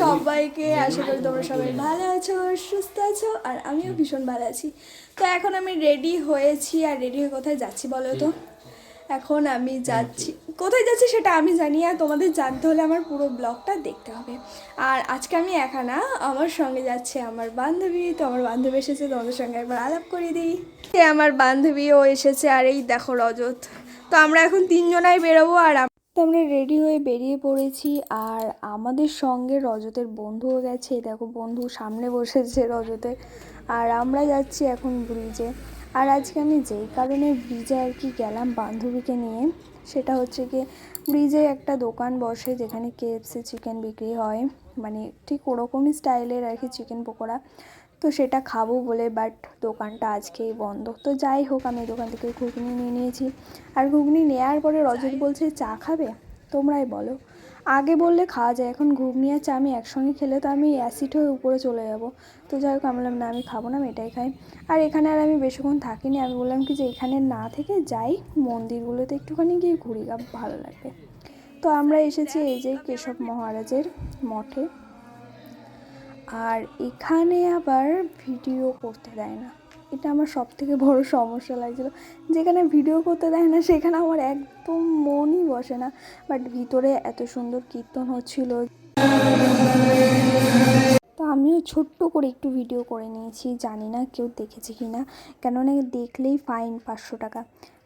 সবাইকে আশা করি তোমরা সবাই ভালো আছো সুস্থ আছো আর আমিও ভীষণ ভালো আছি। তো এখন আমি রেডি হয়েছি আর রেডি হয়ে কোথায় যাচ্ছি বলো তো? এখন আমি যাচ্ছি। কোথায় যাচ্ছি সেটা আমি জানি আর তোমাদের জানতে হলে আমার পুরো ব্লগটা দেখতে হবে। আর আজকে আমি একা না আমার সঙ্গে যাচ্ছে আমার বান্ধবী তো আমার বান্ধবী এসেছে তোমাদের সঙ্গে একবার আলাপ করিয়ে দিই। সে আমার বান্ধবীও এসেছে আর এই দেখো রজত। তো আমরা এখন তিনজনাই বেরোবো আর তো আমরা রেডি হয়ে বেরিয়ে পড়েছি আর আমাদের সঙ্গে রজতের বন্ধুও গেছে। দেখো বন্ধু সামনে বসেছে রজতের আর আমরা যাচ্ছি এখন ব্রিজে। আর আজকে আমি যেই কারণে ব্রিজে আর কি গেলাম বান্ধবীকে নিয়ে, সেটা হচ্ছে কি ব্রিজে একটা দোকান বসে যেখানে কেএফসি চিকেন বিক্রি হয়। মানে ঠিক ওরকমই স্টাইলের আর কি চিকেন পকোড়া। তো সেটা খাব বলে বাট দোকানটা আজকেই বন্ধ। তো যাই হোক, আমি দোকান থেকে ঘুগনি নিয়ে নিয়েছি। আর ঘুগনি নেওয়ার পরে রজত বলছে, চা খাবে? তোমরাই বলো। আগে বললে খাওয়া যায়, এখন ঘুগনি আর চা আমি একসঙ্গে খেলে তো আমি অ্যাসিড হয়ে উপরে চলে যাব। তো যাই হোক, আমি বললাম, না, আমি খাব না, আমি এটাই খাই। আর এখানে আর আমি বেশিক্ষণ থাকিনি। আমি বললাম কি যে, এখানে না থেকে যাই, মন্দিরগুলোতে একটুখানি গিয়ে ঘুরি ভালো লাগবে। তো আমরা এসেছি এই যে কেশব মহারাজের মঠে। আর এখানে আবার ভিডিও করতে দেয় না। এটা আমার সব থেকে বড় সমস্যা লাগছিল। যেখানে ভিডিও করতে দেয় না, সেখানে আমার একদম মনই বসে না। বাট ভিতরে এত সুন্দর কীর্তন হচ্ছিল। তো আমিও ছোট্ট করে একটু ভিডিও করে নিয়েছি। জানি না কেউ দেখেছে কি না কেননা দেখলেই ফাইন পাঁচশো টাকা।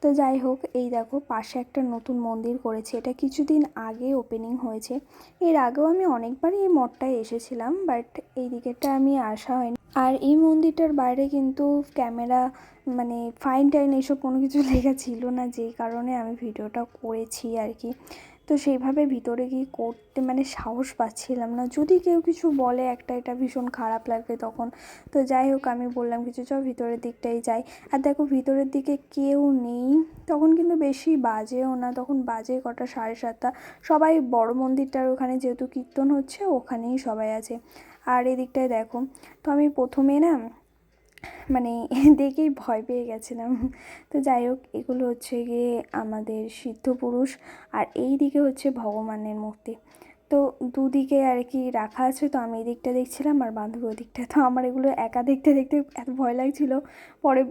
তো যাই হোক, এই দেখো পাশে একটা নতুন মন্দির করেছে। এটা কিছুদিন আগে ওপেনিং হয়েছে। এর আগেও আমি অনেকবারই এই মঠটায় এসেছিলাম বাট এই দিকেরটা আমি আসা হয়নি। আর এই মন্দিরটার বাইরে কিন্তু ক্যামেরা মানে ফাইন টাইন এইসব কোনো কিছু লেখা ছিল না যেই কারণে আমি ভিডিওটা করেছি আর কি। তো সেইভাবে ভিতরে গিয়ে করতে মানে সাহস পাচ্ছিলাম না। যদি কেউ কিছু বলে একটা, এটা ভীষণ খারাপ লাগবে তখন। তো যাই হোক, আমি বললাম কিছু চ ভিতরের দিকটাই যাই। আর দেখো ভিতরের দিকে কেউ নেই। তখন কিন্তু বেশি বাজেও না। তখন বাজে কটা, সাড়ে সাতটা। সবাই বড় মন্দিরটার ওখানে যেহেতু কীর্তন হচ্ছে, ওখানেই সবাই আছে। আর এদিকটায় দেখো, তো আমি প্রথমে না মানে দেখেই ভয় পেয়ে গেছিলাম। তো যাই হোক, এগুলো হচ্ছে গিয়ে আমাদের সিদ্ধ পুরুষ আর এই দিকে হচ্ছে ভগবানের মূর্তি। তো দুদিকে আর কি রাখা আছে, তো আমি এদিকটা দিকটা দেখছিলাম আর বান্ধবী ওই দিকটা তো আমার এগুলো একা দেখতে দেখতে এত ভয় লাগছিল। পরে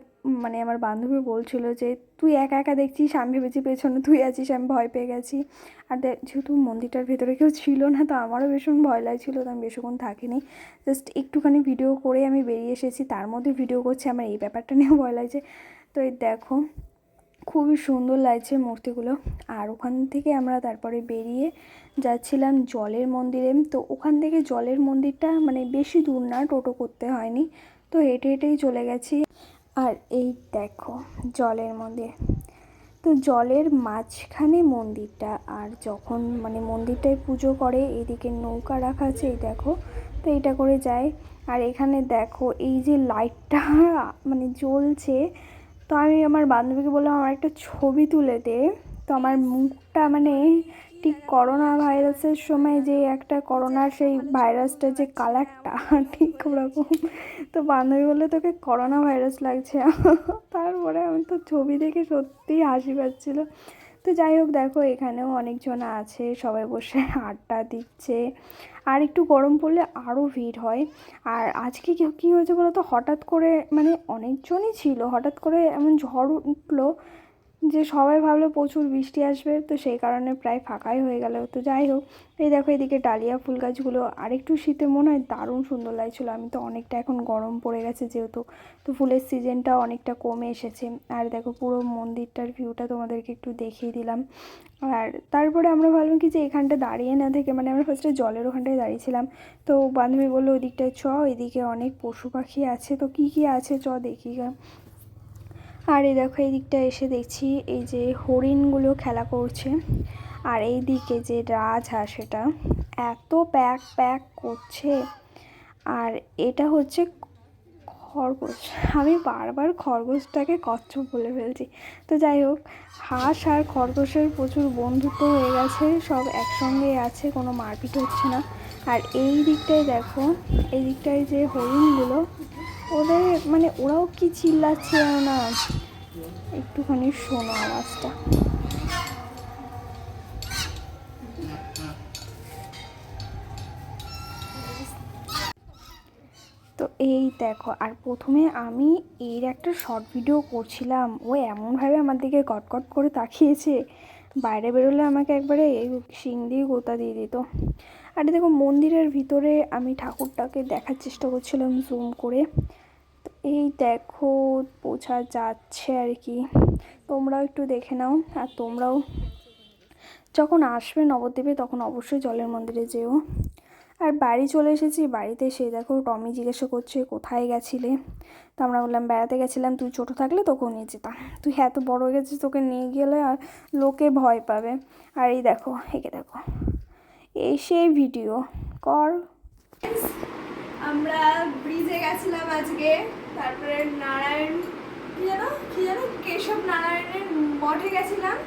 মানে আমার বান্ধবী বলছিল যে, তুই একা একা দেখছিস? আমি ভেবেছি পেছনে তুই আছিস, আমি ভয় পেয়ে গেছি। আর যেহেতু মন্দিরটার ভেতরে কেউ ছিল না, তো আমারও ভীষণ ভয় লাগছিল, তো আমি বেশিক্ষণ থাকিনি। জাস্ট একটুখানি ভিডিও করে আমি বেরিয়ে এসেছি, তার মধ্যে ভিডিও করছি, আমার এই ব্যাপারটা নিয়ে ভয় লাগছে। তো এই দেখো, খুবই সুন্দর লাগছে মূর্তিগুলো। আর ওখান থেকে আমরা তারপরে বেরিয়ে যাচ্ছিলাম জলের মন্দিরে। তো ওখান থেকে জলের মন্দিরটা মানে বেশি দূর না, টোটো করতে হয়নি। তো হেঁটে হেঁটেই চলে গেছি। আর এই দেখো, জলের মধ্যে। তো জলের মাঝখানে মন্দিরটা, আর যখন মানে মন্দিরটায় পুজো করে, এদিকে নৌকা রাখা আছে, এই দেখো, তো এটা করে যায়। আর এখানে দেখো, এই যে লাইটটা মানে জ্বলছে, তো আমি আমার বান্ধবীকে বললাম, আমার একটা ছবি তুলে দে। তো আমার মুখটা মানে ঠিক করোনা ভাইরাসের সময় যে একটা করোনার সেই ভাইরাসটার যে কালারটা, ঠিক ওরকম। তো বান্ধবী বলে তোকে করোনা ভাইরাস লাগছে। তারপরে আমি তো ছবি দেখে সত্যিই হাসি পাচ্ছিল। তো যাই হোক, দেখো, এখানেও অনেকজন আছে, সবাই বসে আড্ডা দিচ্ছে। আর একটু গরম পড়লে আরও ভিড় হয়। আর আজকে কী হয়েছে বলো তো? হঠাৎ করে মানে অনেকজনই ছিল। হঠাৎ করে এমন ঝড় উঠল যে সবাই ভাবলো প্রচুর বৃষ্টি আসবে, তো সেই কারণে প্রায় ফাঁকাই হয়ে গেল। তো যাই হোক, এই দেখো এদিকে ডালিয়া ফুল গাছগুলো আরেকটু শীতে মনে হয় দারুণ সুন্দর লাগছিল। আমি তো অনেকটা এখন গরম পড়ে গেছে যেহেতু, তো ফুলের সিজনটা অনেকটা কমে এসেছে। আর দেখো পুরো মন্দিরটার ভিউটা তোমাদেরকে একটু দেখিয়ে দিলাম। আর তারপরে আমরা ভাবলাম কি যে এখানটা দাঁড়িয়ে না থেকে মানে আমরা ফার্স্টে জলের ওখানটায় দাঁড়িয়েছিলাম। তো বান্ধবী বলল, ওদিকটায় চ, এদিকে অনেক পশু পাখি আছে, তো কী কী আছে চ, দেখি আর এই দেখো, এই দিকটা এসে দেখছি এই যে হরিণগুলো খেলা করছে। আর এই দিকে যে রাজহাঁস এটা এত প্যাক প্যাক করছে। আর এটা হচ্ছে খরগোশ। আমি বারবার খরগোশটাকে কচ্ছপ বলে ফেলছি। তো যাই হোক, হাঁস আর খরগোশের প্রচুর বন্ধুত্ব হয়ে গেছে, সব একসঙ্গে আছে, কোনো মারপিট হচ্ছে না। আর এই দিকটায় দেখো, এই দিকটায় যে হরিণগুলো, ওদের মানে ওরাও কি চিল্লাচ্ছে না? একটুখানি শোনো আওয়াজটা। তো এই দেখো, আর প্রথমে আমি এর একটা শর্ট ভিডিও করছিলাম। ও এমনভাবে আমার দিকে কটকট করে তাকিয়েছে। বাইরে বেরোলে আমাকে একবারে এই শিং দিয়ে গোতা দিয়ে দিত। আর দেখো মন্দিরের ভিতরে আমি ঠাকুরটাকে দেখার চেষ্টা করছিলাম জুম করে। তো এই দেখো বোঝা যাচ্ছে আর কি। তোমরাও একটু দেখে নাও আর তোমরাও যখন আসবে নবদ্বীপে তখন অবশ্যই জলের মন্দিরে যেও। আর বাড়ি চলে এসেছি, বাড়িতে সেই দেখো টমি জিজ্ঞাসা করছে কোথায় গেছিলে? তো আমরা বললাম, বেড়াতে গেছিলাম, তুই ছোটো থাকলে তোকেও নিয়ে যেতাম। তুই এত বড় হয়ে গেছিস তোকে নিয়ে গেলে আর লোকে ভয় পাবে। আর এই দেখো, একে দেখো। এই সেই ভিডিও কর। আমরা ব্রিজে গেছিলাম আজকে, তারপরে নারায়ণ, কি যেন কি যেন কেশব নারায়ণের মঠে গেছিলাম।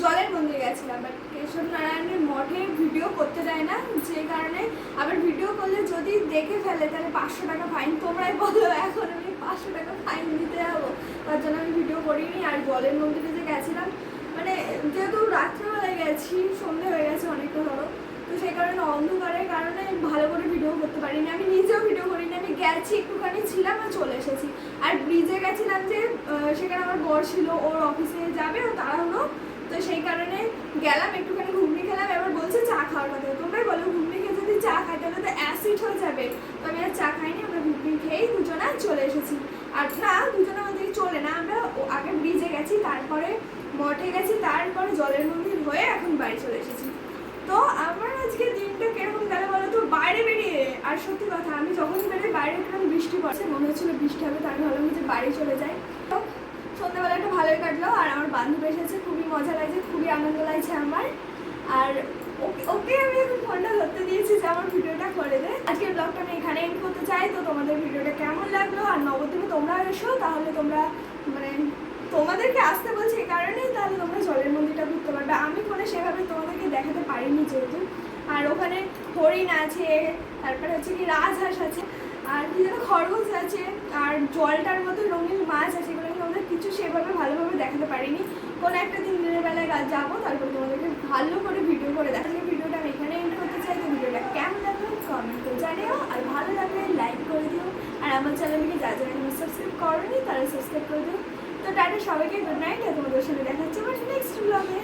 জলের মন্দিরে গেছিলাম বাট কেশব নারায়ণের মঠে ভিডিও করতে দেয় না, যে কারণে আবার ভিডিও করলে যদি দেখে ফেলে, তাহলে পাঁচশো টাকা ফাইন তোমরাই বলো, এখন আমি পাঁচশো টাকা ফাইন দিতে যাব। তার জন্য আমি ভিডিও করিনি, আর জলের মন্দিরে যে গেছিলাম মানে যেহেতু রাত্রেবেলায় গেছি, সন্ধে হয়ে গেছে অনেকটা ধরো তো সেই কারণে অন্ধকারের কারণে আমি ভালো করে ভিডিও করতে পারিনি। আমি নিজেও ভিডিও করিনি, আমি গেছি, একটুখানি ছিলাম আর চলে এসেছি। আর ব্রিজে গেছিলাম যে সেখানে আমার বর ছিল, ওর অফিসে যাবে, ও তাড়াহুড়ো। তো সেই কারণে গেলাম, একটুখানি ঘুগনি খেলাম, এবার বলছে চা খাওয়ার কথা। তোমরাই বলো, ঘুগনি খেয়ে যদি চা খাই, তাহলে তো অ্যাসিড হয়ে যাবে। তো আমি আর চা খাইনি, আমরা ঘুগনি খেয়েই দুজনা চলে এসেছি। আর না, দুজনে আমাদের চলে না, আমরা আগে ব্রিজে গেছি, তারপরে মঠে গেছি, তারপরে জলের মন্দির হয়ে এখন বাড়ি চলে এসেছি। তো আর সত্যি কথা, আমি যখন বেরোই বাইরে কীরকম বৃষ্টি পড়ছে, মনে হচ্ছিল বৃষ্টি হবে তার ভাবলাম যে বাড়ি চলে যাই। তো সন্ধ্যাবেলাটা ভালোই কাটলো, আর আমার বান্ধবী এসেছে, খুবই মজা লাগছে, খুবই আনন্দ লাগছে আমার। আর ওকে- আমি এখন ফোনটা ধরতে দিয়েছি যে আমার ভিডিওটা করে দে। আজকের ব্লগটা আমি এখানে এন্ড করতে চাই, তো তোমাদের ভিডিওটা কেমন লাগল? আর নবদ্বীপে তোমরা এসো, তাহলে তোমরা মানে তোমাদেরকে আসতে বলছি এই কারণেই, তাহলে তোমরা জলের মন্দিরটা ঘুরতে পারবে। আমি ফোনে সেভাবে তোমাদেরকে দেখাতে পারিনি যেহেতু। আর ওখানে হরিণ আছে, তারপরে হচ্ছে কি রাজহাঁস আছে, আর কি যেন খরগোশ আছে, আর জলটার মতো রঙিন মাছ আছে, এগুলো আমি তোমাদের কিছু সেভাবে ভালোভাবে দেখাতে পারিনি। কোনো একটা দিন দিনের বেলায় যাব, তারপর তোমাদেরকে ভালো করে ভিডিও করে দেখালে ভিডিওটা আমি এখানে এন্ড করতে চাই। তো ভিডিওটা কেমন লাগল কমেন্ট করে জানিও, আর ভালো লাগলে লাইক করে দিও। আর আমার চ্যানেলকে যা যা এখনও সাবস্ক্রাইব করোনি, তারা সাবস্ক্রাইব করে দিও। তো টাটা, সবাইকে গুড নাইট আর তোমাদের সাথে দেখা হচ্ছে আমার নেক্সট ব্লগে